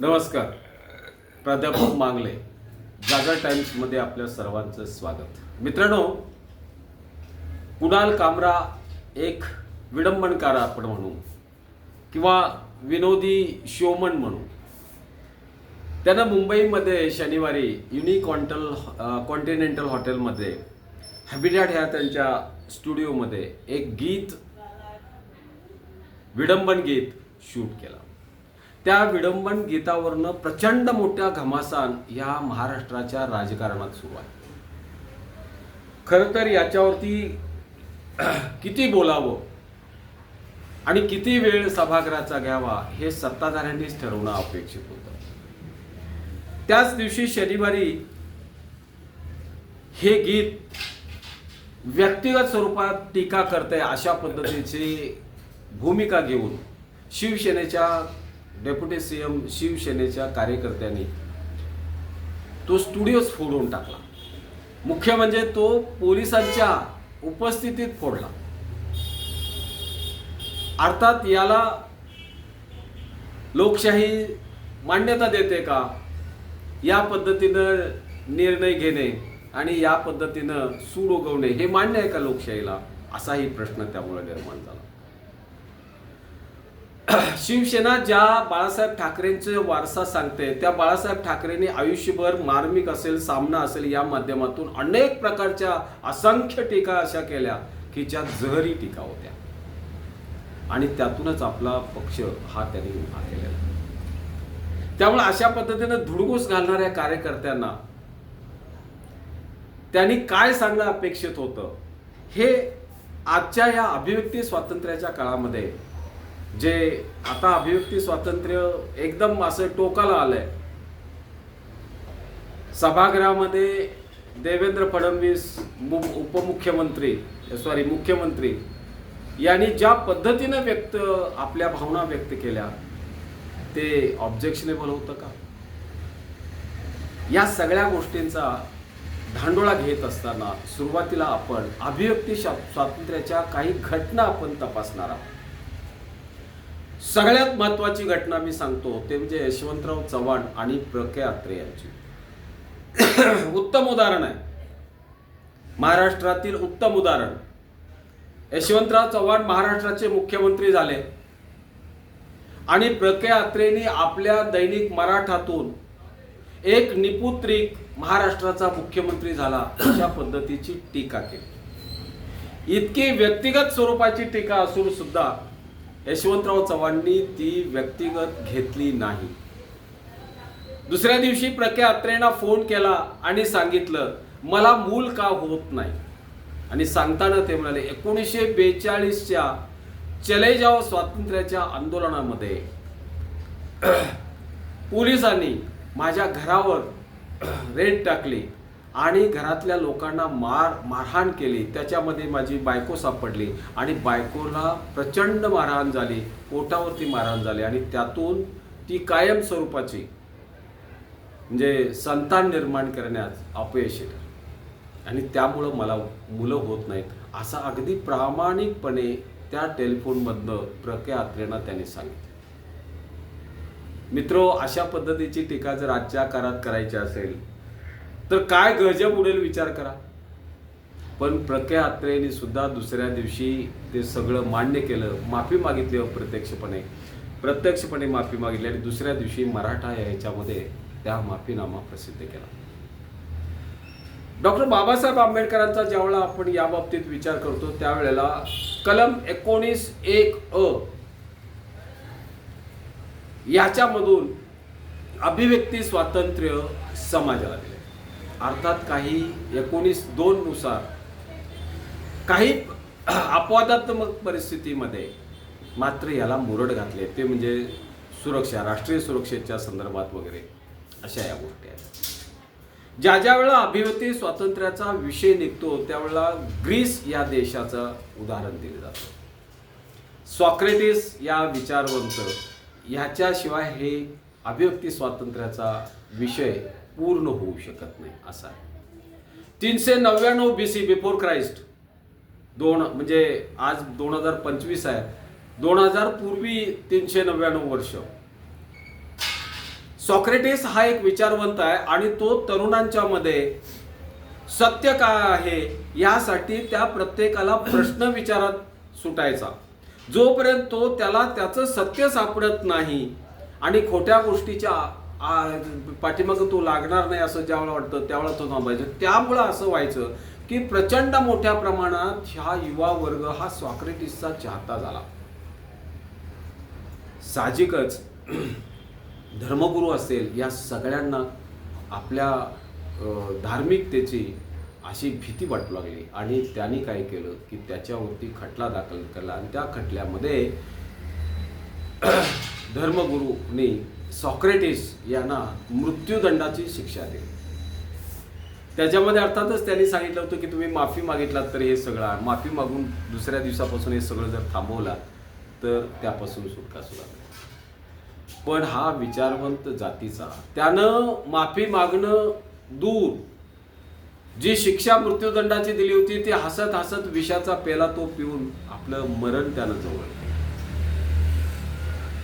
नमस्कार. प्राध्यापक मांगले जागर टाइम्समध्ये आपल्या सर्वांचं स्वागत. मित्रांनो कुणाल कामरा एक विडंबनकार आपण म्हणू किंवा विनोदी शोमन म्हणू. त्यानं मुंबईमध्ये शनिवारी युनिकॉन्टल कॉन्टिनेंटल हॉटेलमध्ये हॅबिटॅट ह्या त्यांच्या स्टुडिओमध्ये एक गीत विडंबन गीत शूट केला. त्या विडंबन गीतावरनं प्रचंड मोठ्या घमासान या महाराष्ट्राच्या राजकारणात सुरू आहे. खरं तर याच्यावरती किती बोलावं आणि किती वेळ सभागृहाचा घ्यावा हे सत्ताधाऱ्यांनीच ठरवणं अपेक्षित होतं. त्याच दिवशी शनिवारी हे गीत व्यक्तिगत स्वरूपात टीका करते अशा पद्धतीची भूमिका घेऊन शिवसेनेच्या डेप्युटी सी एम शिवसेनेच्या कार्यकर्त्यांनी तो स्टुडिओच फोडून टाकला. मुख्य म्हणजे तो पोलिसांच्या उपस्थितीत फोडला. अर्थात याला लोकशाही मान्यता देते का? या पद्धतीनं निर्णय घेणे आणि या पद्धतीनं सूड उगवणे हे मान्य आहे का लोकशाहीला? असाही प्रश्न त्यामुळे निर्माण झाला. शिवसेना ज्या बाळासाहेब ठाकरेंचे वारसा सांगते त्या बाळासाहेब ठाकरेंनी आयुष्यभर मार्मिक असेल सामना असेल या माध्यमातून अनेक प्रकारच्या असंख्य टीका अशा केल्या की ज्या जहरी टीका होत्या. आणि त्यातूनच आपला पक्ष हा त्यांनी उभा केलेला त्यामुळे अशा पद्धतीनं धुडगूस घालणाऱ्या कार्यकर्त्यांना त्यांनी काय सांगणं अपेक्षित होतं हे आजच्या या अभिव्यक्ती स्वातंत्र्याच्या काळामध्ये जे आता अभिव्यक्ती स्वातंत्र्य एकदम असं टोकाला आलंय. सभागृहामध्ये देवेंद्र फडणवीस उपमुख्यमंत्री सॉरी मुख्यमंत्री यांनी ज्या पद्धतीनं व्यक्त आपल्या भावना व्यक्त केल्या ते ऑब्जेक्शनेबल होतं का? या सगळ्या गोष्टींचा धांडोळा घेत असताना सुरुवातीला आपण अभिव्यक्ती स्वातंत्र्याच्या काही घटना आपण तपासणार आहोत. सगळ्यात महत्वाची घटना मी सांगतो ते म्हणजे यशवंतराव चव्हाण आणि प्र के यांची. उत्तम उदाहरण आहे. महाराष्ट्रातील उत्तम उदाहरण. यशवंतराव चव्हाण महाराष्ट्राचे मुख्यमंत्री झाले. आणि प्र के आपल्या दैनिक मराठातून एक निपुत्रिक महाराष्ट्राचा मुख्यमंत्री झाला अशा पद्धतीची टीका केली. इतकी व्यक्तिगत स्वरूपाची टीका असून सुद्धा यशवंतराव चव्हाणनी ती व्यक्तिगत घेतली नाही. दुसऱ्या दिवशी प्रके अत्रेंना फोन केला आणि सांगितलं मला मूल का होत नाही? आणि सांगताना ते म्हणाले एकोणीसशे बेचाळीसच्या चले जाव स्वातंत्र्याच्या आंदोलनामध्ये. पोलिसांनी माझ्या घरावर रेड टाकली. आणि घरातल्या लोकांना मार मारहाण केली. त्याच्यामध्ये माझी बायको सापडली आणि बायकोला प्रचंड मारहाण झाली पोटावरती मारहाण झाली आणि त्यातून ती कायम स्वरूपाची म्हणजे संतान निर्माण करण्यात अपयशी येतं. आणि त्यामुळं मला मुलं होत नाहीत. असा अगदी प्रामाणिकपणे त्या टेलिफोनमधनं प्रके आत्रेंना त्यांनी सांगितलं. मित्रो अशा पद्धतीची टीका जर आजच्या काळात करायची असेल तर काय गजब उडेल विचार करा. पण प्रके आत्रेने सुद्धा दुसऱ्या दिवशी ते सगळं मान्य केलं. माफी मागितली हो अप्रत्यक्षपणे प्रत्यक्षपणे. माफी मागितली आणि दुसऱ्या दिवशी मराठा याच्यामध्ये त्या माफीनामा प्रसिद्ध केला. डॉक्टर बाबासाहेब आंबेडकरांचा ज्यावेळेला आपण या बाबतीत विचार करतो त्यावेळेला कलम एकोणीस एक अ याच्यामधून अभिव्यक्ती स्वातंत्र्य समाजाला अर्थात काही एकोणीस दोन नुसार काही अपवादात्मक परिस्थितीमध्ये मात्र याला मुरड घातले. ते म्हणजे सुरक्षा राष्ट्रीय सुरक्षेच्या संदर्भात वगैरे अशा या गोष्टी आहेत. ज्या ज्या वेळा अभिव्यक्ती स्वातंत्र्याचा विषय निघतो त्यावेळेला ग्रीस या देशाचं उदाहरण दिलं जातं. सॉक्रेटिस या विचारवंत ह्याच्याशिवाय हे अभिव्यक्ती स्वातंत्र्याचा विषय पूर्ण होऊ शकत नाही असा आहे. तीनशे नव्याण्णव बी सी बिफोर क्राइस्ट दोन म्हणजे आज दोन हजार पंचवीस आहे. दोन हजार पूर्वी तीनशे नव्याण्णव वर्ष. सॉक्रेटिस हा एक विचारवंत आहे आणि तो तरुणांच्या मध्ये सत्य काय आहे यासाठी त्या प्रत्येकाला प्रश्न विचारात सुटायचा. जोपर्यंत तो त्याला त्याचं सत्य सापडत नाही आणि खोट्या गोष्टीच्या पाठीमागं तो लागणार नाही असं ज्यावेळेला वाटतं त्यावेळेला तो थांबायचं. त्यामुळं असं व्हायचं की प्रचंड मोठ्या प्रमाणात हा युवा वर्ग हा सॉक्रेटिसचा चाहता झाला. साहजिकच धर्मगुरू असेल या सगळ्यांना आपल्या धार्मिकतेची अशी भीती वाटू लागली. आणि त्यांनी काय केलं की त्याच्यावरती खटला दाखल केला. आणि त्या खटल्यामध्ये धर्मगुरूंनी सॉक्रेटिस यांना मृत्यूदंडाची शिक्षा दिली. त्याच्यामध्ये अर्थातच त्यांनी सांगितलं होतं की तुम्ही माफी मागितलात तर हे सगळं माफी मागून दुसऱ्या दिवसापासून हे सगळं जर थांबवला तर त्यापासून सुटका सुद्धा पण हा विचारवंत जातीचा त्यानं माफी मागणं दूर. जी शिक्षा मृत्यूदंडाची दिली होती ती हसत हसत विषाचा पेला तो पिऊन आपलं मरण त्यानं जवळ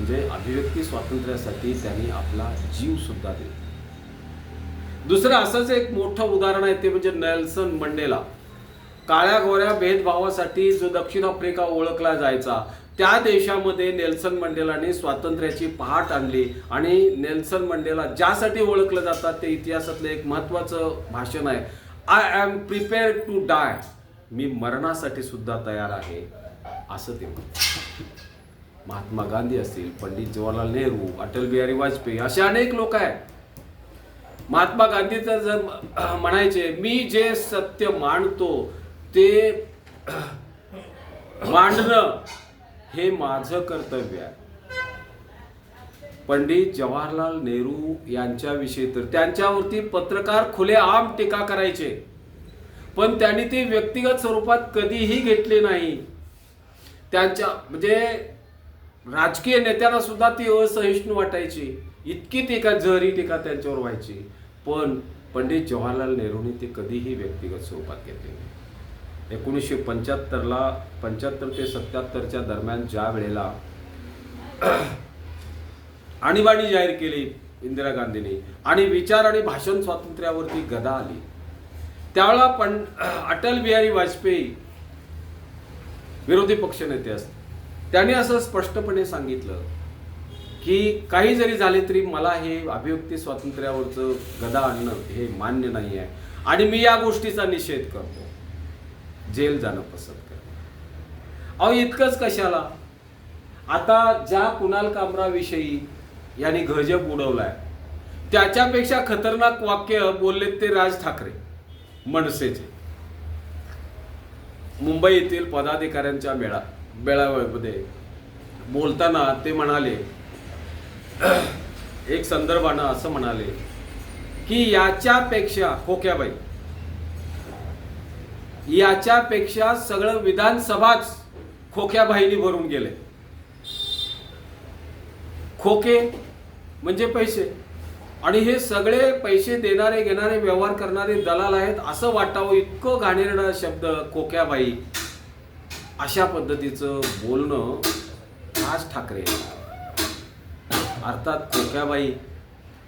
म्हणजे अभिव्यक्ती स्वातंत्र्यासाठी त्यांनी आपला जीव सुद्धा दिला. दुसरं असंच एक मोठं उदाहरण आहे ते म्हणजे नेल्सन मंडेला. काळ्या गोऱ्या भेदभावासाठी जो दक्षिण आफ्रिका ओळखला जायचा त्या देशामध्ये नेल्सन मंडेलाने स्वातंत्र्याची पहाट आणली आणि नेल्सन मंडेला ज्यासाठी ओळखलं जातात ते इतिहासातलं एक महत्त्वाचं भाषण आहे. I am prepare to die. मी मरणासाठी सुद्धा तयार आहे. असं ते म्हणतात. महात्मा गांधी असतील पंडित जवाहरलाल नेहरू अटल बिहारी वाजपेयी असे अनेक लोक आहेत. महात्मा गांधी तर जर म्हणायचे मी जे सत्य मांडतो ते मांडणं हे माझं कर्तव्य आहे. पंडित जवाहरलाल नेहरू यांच्याविषयी तर त्यांच्यावरती पत्रकार खुले आम टीका करायचे. पण त्यांनी ते व्यक्तिगत स्वरूपात कधीही घेतले नाही. त्यांच्या म्हणजे राजकीय नेत्यांना सुद्धा ती असहिष्णू वाटायची. इतकी टीका जहरी टीका त्यांच्यावर व्हायची. पण पंडित जवाहरलाल नेहरूंनी ते कधीही व्यक्तिगत स्वरूपात घेतले नाही. एकोणीसशे पंच्याहत्तरला पंच्याहत्तर ते सत्याहत्तरच्या दरम्यान ज्या वेळेला आणीबाणी जाहीर केली इंदिरा गांधींनी आणि विचार आणि भाषण स्वातंत्र्यावरती गदा आली. त्यावेळेला पण अटल बिहारी वाजपेयी विरोधी पक्षनेते असतात. त्याने असं स्पष्टपणे सांगितलं की काही जरी झाले तरी मला हे अभिव्यक्ती स्वातंत्र्यावरचं गदा आणणं हे मान्य नाही आहे. आणि मी या गोष्टीचा निषेध करतो. जेल जाणं पसंत करतो. अहो इतकंच कशाला? आता ज्या कुणाल कामराविषयी यांनी गजब उडवलाय त्याच्यापेक्षा खतरनाक वाक्य बोलले ते राज ठाकरे मनसेचे. मुंबई येथील पदाधिकाऱ्यांच्या मेळा मेळाव्यामध्ये बोलताना ते म्हणाले एक संदर्भानं असं म्हणाले की याच्यापेक्षा खोक्याबाई याच्यापेक्षा सगळं विधानसभाच खोक्याबाईनी भरून गेले खोके म्हणजे पैसे. आणि हे सगळे पैसे देणारे घेणारे व्यवहार करणारे दलाल आहेत असं वाटावं इतकं घाणेरडा शब्द खोक्याबाई अशा पद्धतीचं बोलणं राज ठाकरे अर्थात खोक्याबाई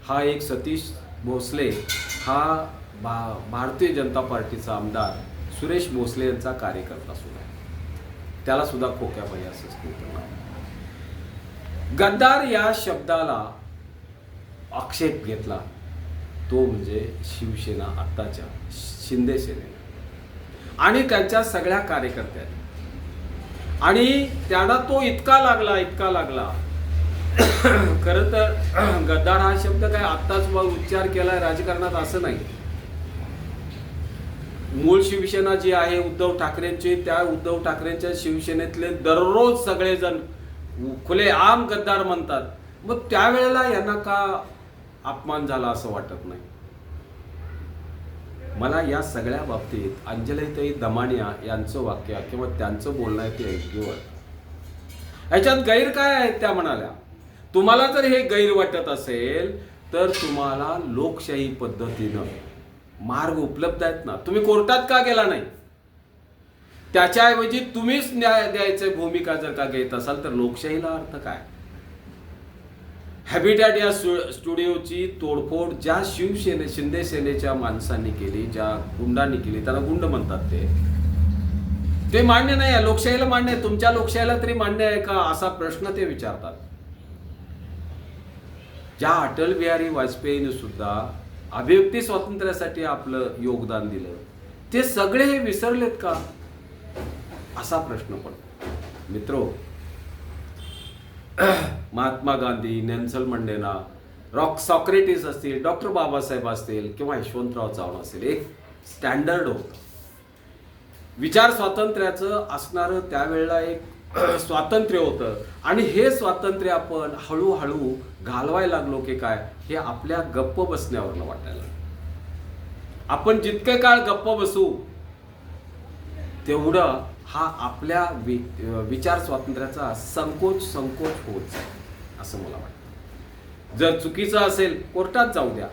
हा एक सतीश भोसले हा भा भारतीय जनता पार्टीचा आमदार सुरेश भोसले यांचा कार्यकर्ता सुद्धा आहे. त्याला सुद्धा खोक्याबाई असं गद्दार या शब्दाला आक्षेप घेतला. तो म्हणजे शिवसेना आत्ताच्या शिंदे सेनेनं आणि त्यांच्या सगळ्या कार्यकर्त्यांनी. आणि त्यांना तो इतका लागला इतका लागला. खर तर गद्दार हा शब्द काय आत्ताच उच्चार केलाय राजकारणात असं नाही. मूळ शिवसेना जी आहे उद्धव ठाकरेंची त्या उद्धव ठाकरेंच्या शिवसेनेतले दररोज सगळेजण खुले आम गद्दार म्हणतात. मग त्यावेळेला यांना का अपमान झाला असं वाटत नाही? मला या सगळ्या बाबतीत अंजलीताई दमानिया यांचं वाक्य किंवा त्यांचं बोलणं आहे ते ऐकूवर याच्यात गैर काय आहेत त्या म्हणाल्या? तुम्हाला जर हे गैर वाटत असेल तर तुम्हाला लोकशाही पद्धतीनं मार्ग उपलब्ध आहेत ना. तुम्ही कोर्टात का गेला नाही? त्याच्याऐवजी तुम्हीच न्याय द्यायचे भूमिका जर का घेत असाल तर लोकशाहीला अर्थ काय? हॅबिटॅट या स्टुडिओची तोडफोड ज्या शिवसेने शिंदे सेनेच्या माणसांनी केली ज्या गुंडांनी केली त्याला गुंड म्हणतात ते. ते मान्य नाही आहे. लोकशाहीला मान्य आहे. तुमच्या लोकशाहीला तरी मान्य आहे का? असा प्रश्न ते विचारतात. ज्या अटल बिहारी वाजपेयीने सुद्धा अभिव्यक्ती स्वातंत्र्यासाठी आपलं योगदान दिलं ते सगळे हे विसरलेत का? असा प्रश्न पडतो. मित्रो महात्मा गांधी नेल्सन मंडेला रॉक सॉक्रेटिस असतील डॉक्टर बाबासाहेब असतील किंवा यशवंतराव चव्हाण असेल एक स्टँडर्ड होतं. विचार स्वातंत्र्याचं असणारं त्यावेळेला एक स्वातंत्र्य होतं. आणि हे स्वातंत्र्य आपण हळूहळू घालवायला लागलो की काय? हे आपल्या गप्प बसण्यावरनं वाटायला आपण जितके काळ गप्प बसू तेवढं हा आपल्या वि विचार स्वातंत्र्याचा संकोच संकोच होत जाईल असं मला वाटतं. जर चुकीचं असेल कोर्टात जाऊ द्या.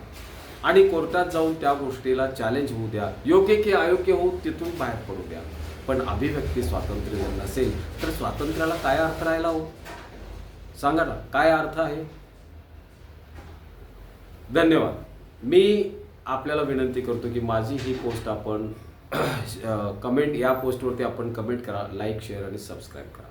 आणि कोर्टात जाऊन त्या गोष्टीला चॅलेंज होऊ द्या. योग्य की अयोग्य होऊ तिथून बाहेर पडू द्या. पण अभिव्यक्ती स्वातंत्र्य जर नसेल तर स्वातंत्र्याला काय अर्थ राहिला हो? सांगा ना काय अर्थ आहे? धन्यवाद. मी आपल्याला विनंती करतो की माझी ही पोस्ट आपण कमेंट या पोस्टवरती आपण कमेंट करा लाईक शेअर आणि सबस्क्राईब करा.